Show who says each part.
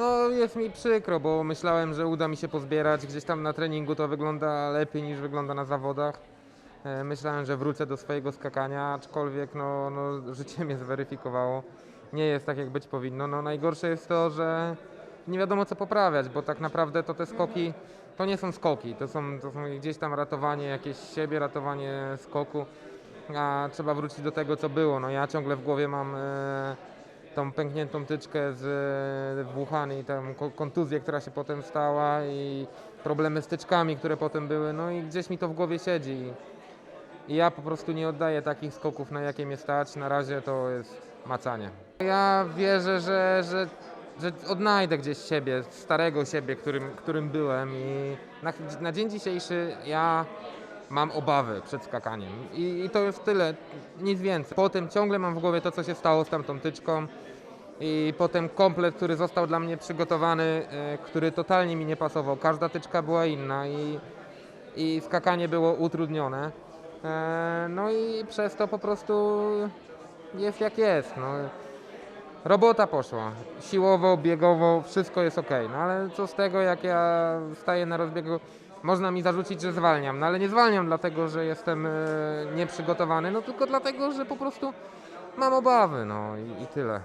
Speaker 1: No jest mi przykro, bo myślałem, że uda mi się pozbierać. Gdzieś tam na treningu to wygląda lepiej niż wygląda na zawodach. E, Myślałem, że wrócę do swojego skakania, aczkolwiek no, no, życie mnie zweryfikowało. Nie jest tak, jak być powinno. No, najgorsze jest to, że nie wiadomo co poprawiać, bo tak naprawdę to te skoki to nie są skoki, to są, to są gdzieś tam ratowanie jakieś siebie, ratowanie skoku, a trzeba wrócić do tego, co było. No ja ciągle w głowie mam e, tą pękniętą tyczkę z e, Wuhan i ko- kontuzję, która się potem stała i problemy z tyczkami, które potem były, no i gdzieś mi to w głowie siedzi. I ja po prostu nie oddaję takich skoków, na jakie mnie stać. Na razie to jest macanie. Ja wierzę, że, że, że odnajdę gdzieś siebie, starego siebie, którym, którym byłem i na, na dzień dzisiejszy ja mam obawy przed skakaniem. I, I to jest tyle, nic więcej. Potem ciągle mam w głowie to, co się stało z tamtą tyczką i potem komplet, który został dla mnie przygotowany, e, który totalnie mi nie pasował. Każda tyczka była inna i, i skakanie było utrudnione. E, No i przez to po prostu jest jak jest. No. Robota poszła. Siłowo, biegowo, wszystko jest ok. No ale co z tego, jak ja staję na rozbiegu, można mi zarzucić, że zwalniam. No ale nie zwalniam dlatego, że jestem e, nieprzygotowany, no tylko dlatego, że po prostu mam obawy. No i, i tyle.